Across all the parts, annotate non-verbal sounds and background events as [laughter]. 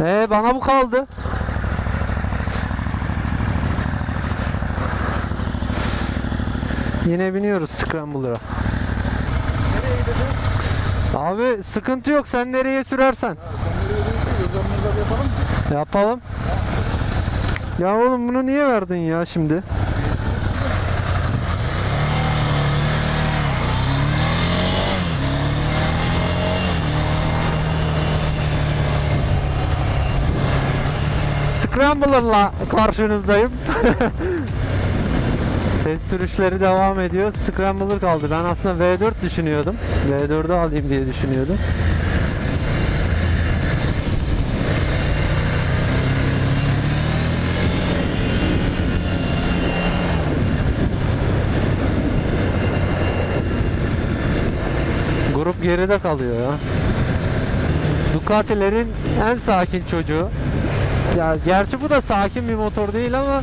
Ee bana bu kaldı. Yine biniyoruz Scrambler'a. Nereye gideceğiz? Abi sıkıntı yok sen nereye sürersen. Sen nereye? Gözlemimizi yapalım. Yapalım. Ya oğlum bunu niye verdin ya şimdi? Scrambler'la karşınızdayım. [laughs] Test sürüşleri devam ediyor. Scrambler kaldı. Ben aslında V4 düşünüyordum. V4'ü alayım diye düşünüyordum. Grup geride kalıyor ya. Ducati'lerin en sakin çocuğu. Ya gerçi bu da sakin bir motor değil ama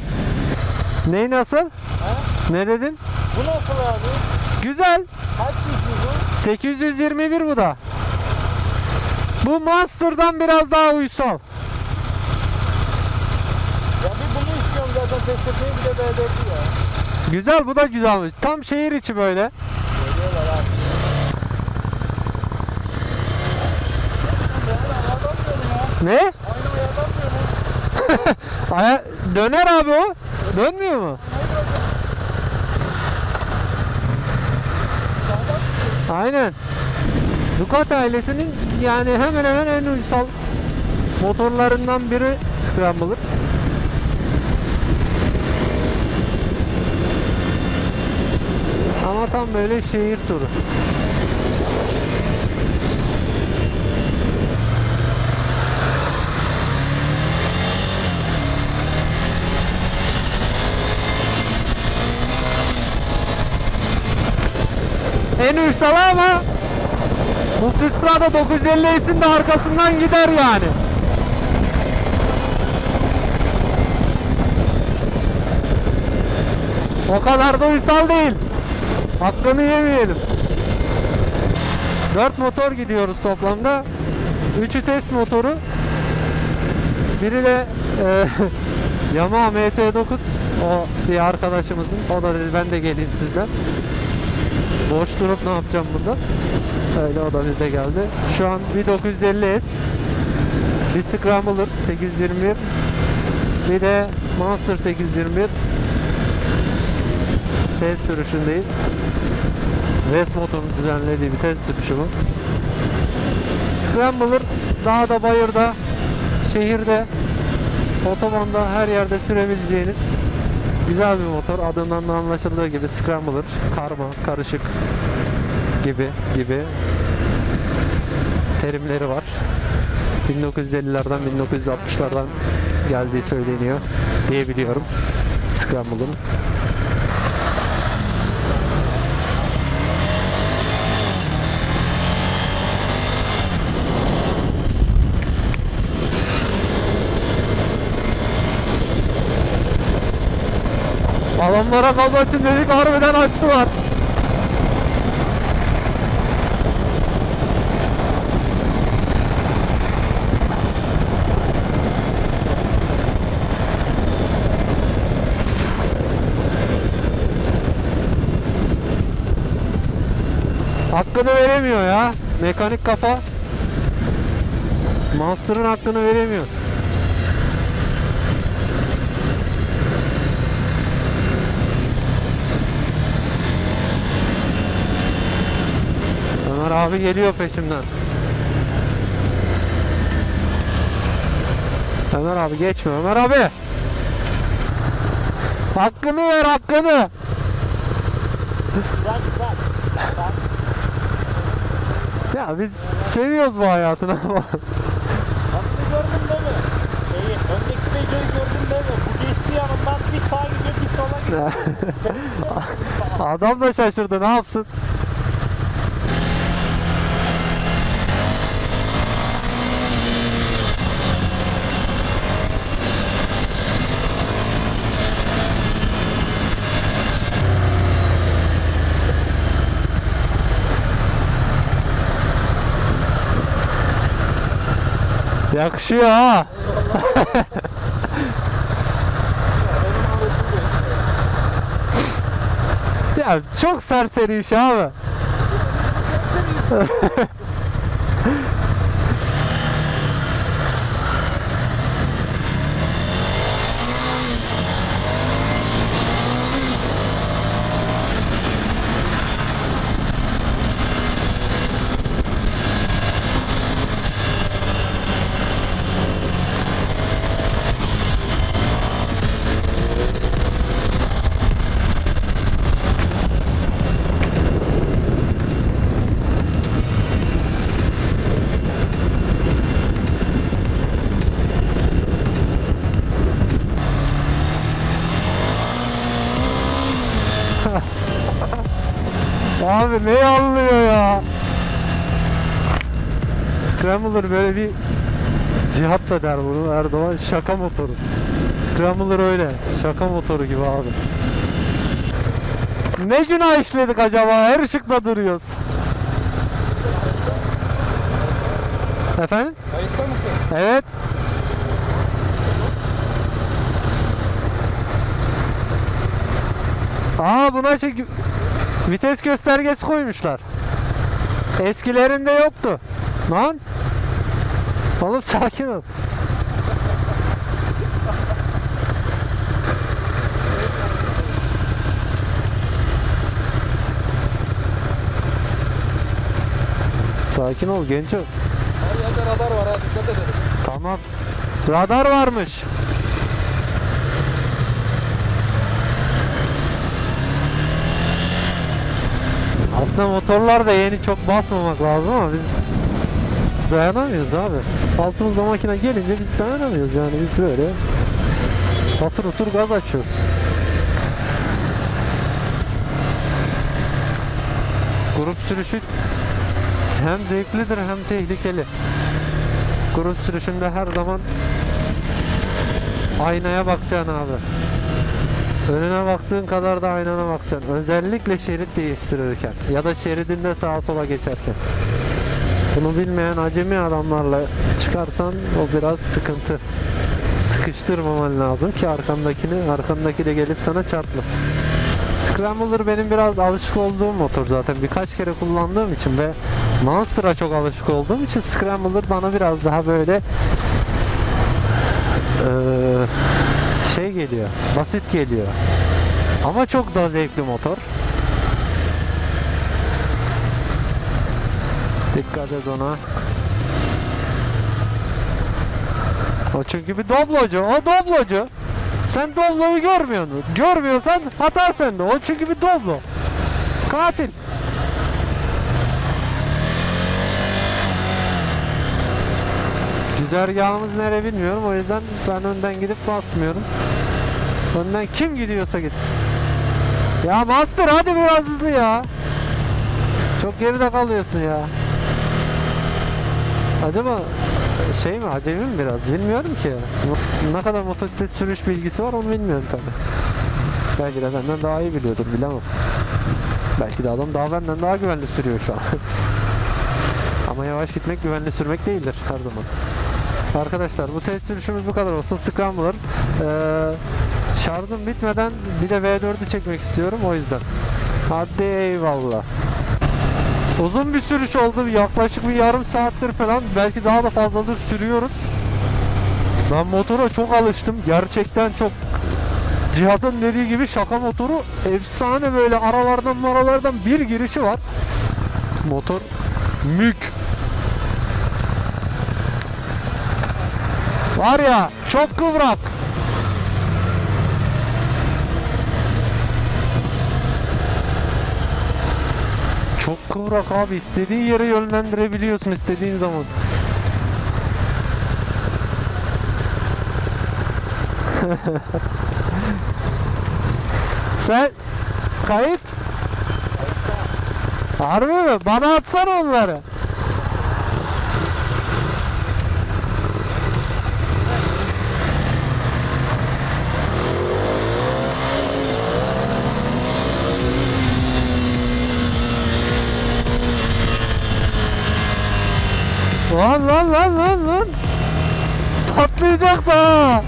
Ney nasıl? Ha? Ne dedin? Bu nasıl abi? Güzel. Kaç bu? 821 bu da. Bu Monster'dan biraz daha uysal. Ya bir bunu istiyorum zaten test etmeyi bir de B4'ü ya. Güzel bu da güzelmiş. Tam şehir içi böyle. Geliyorlar abi. Ne? [laughs] Aya döner abi o. Dönmüyor mu? Aynen. Ducati ailesinin yani hemen hemen en uysal motorlarından biri Scrambler. Ama tam böyle şehir turu. En uysal ama Multistrada 950'sin de arkasından gider yani. O kadar da uysal değil. Hakkını yemeyelim. 4 motor gidiyoruz toplamda. 3'ü test motoru. Biri de e, [laughs] Yamaha MT9. O bir arkadaşımızın. O da dedi ben de geleyim sizden. Boş durup ne yapacağım burada? Öyle o da bize geldi. Şu an bir 950S. Bir Scrambler 821. Bir de Monster 821. Test sürüşündeyiz. West Motor'un düzenlediği bir test sürüşü bu. Scrambler dağda, bayırda, şehirde, otobanda her yerde sürebileceğiniz güzel bir motor. Adından da anlaşıldığı gibi Scrambler, karma, karışık gibi gibi terimleri var. 1950'lerden 1960'lardan geldiği söyleniyor diye biliyorum. Adamlara gaz açın dedik harbiden açtılar. Hakkını veremiyor ya. Mekanik kafa. Monster'ın hakkını veremiyor. Abi geliyor peşimden. Ömer abi geçme Ömer abi. Hakkını ver hakkını. Bak. Bak. Ya biz seviyoruz bu hayatını ama. Aslında gördün değil mi? Şeyi, öndeki Beco'yu gördün değil mi? Bu geçti yanından bir sağa gidiyor bir sola gidiyor. [laughs] Adam da şaşırdı ne yapsın? Yakışıyor ha. [laughs] Ya çok serseri iş abi. [laughs] [laughs] Abi ne anlıyor ya? Scrambler böyle bir cihat da der bunu Erdoğan şaka motoru. Scrambler öyle şaka motoru gibi abi. Ne günah işledik acaba? Her ışıkta duruyoruz. Efendim? Kayıtta mısın? Evet. Aa buna şey vites göstergesi koymuşlar. Eskilerinde yoktu. Lan. Oğlum sakin ol. Sakin ol genco. Her yerde radar var ha dikkat edelim. Tamam. Radar varmış. Aslında motorlar da yeni çok basmamak lazım ama biz dayanamıyoruz abi. Altımızda makine gelince biz dayanamıyoruz yani biz böyle otur otur gaz açıyoruz. Grup sürüşü hem zevklidir hem tehlikeli. Grup sürüşünde her zaman aynaya bakacaksın abi. Önüne baktığın kadar da aynana bakacaksın. Özellikle şerit değiştirirken ya da şeridinde sağa sola geçerken. Bunu bilmeyen acemi adamlarla çıkarsan o biraz sıkıntı. Sıkıştırmaman lazım ki arkandakini, arkandaki de gelip sana çarpmasın. Scrambler benim biraz alışık olduğum motor zaten. Birkaç kere kullandığım için ve Monster'a çok alışık olduğum için Scrambler bana biraz daha böyle eee, şey geliyor. Basit geliyor. Ama çok daha zevkli motor. Dikkat et ona. O çünkü bir doblocu. O doblocu. Sen dobloyu görmüyorsun. Görmüyorsan hata sende. O çünkü bir doblo. Katil. Güzergahımız nere bilmiyorum. O yüzden ben önden gidip basmıyorum. Önden kim gidiyorsa gitsin. Ya Master hadi biraz hızlı ya. Çok geride kalıyorsun ya. Acaba şey mi acemi mi biraz bilmiyorum ki. Ne kadar motosiklet sürüş bilgisi var onu bilmiyorum tabi. Belki de benden daha iyi biliyordur bilemem. Belki de adam daha benden daha güvenli sürüyor şu an. [laughs] Ama yavaş gitmek güvenli sürmek değildir her zaman. Arkadaşlar bu test sürüşümüz bu kadar olsun. Scrambler. Ee, şarjım bitmeden bir de V4'ü çekmek istiyorum o yüzden. Hadi eyvallah. Uzun bir sürüş oldu. Yaklaşık bir yarım saattir falan. Belki daha da fazladır sürüyoruz. Ben motora çok alıştım. Gerçekten çok Cihat'ın dediği gibi şaka motoru efsane böyle aralardan maralardan bir girişi var. Motor mük. Var ya çok kıvrak. Çok kıvrak abi istediğin yere yönlendirebiliyorsun istediğin zaman. [laughs] Sen kayıt? Harbi mi? Bana atsana onları. Lan lan lan lan lan. patlayacak da.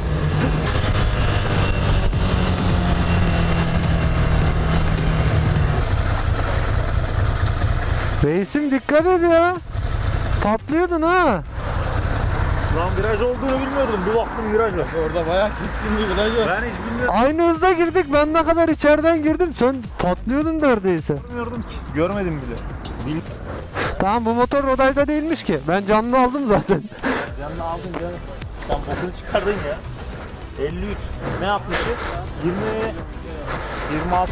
Reisim dikkat et ya. Patlıyordun ha. Lan viraj olduğunu bilmiyordum. Bir baktım viraj var. Orada bayağı keskin bir viraj var. Ben hiç bilmiyordum. Aynı hızda girdik. Ben ne kadar içeriden girdim. Sen patlıyordun neredeyse. Bilmiyordum ki. Görmedim bile. Bil Tamam bu motor rodayda değilmiş ki. Ben canlı aldım zaten. Yanına aldın canım. Sen bokunu çıkardın ya. 53. Ne yapmışız? 20 26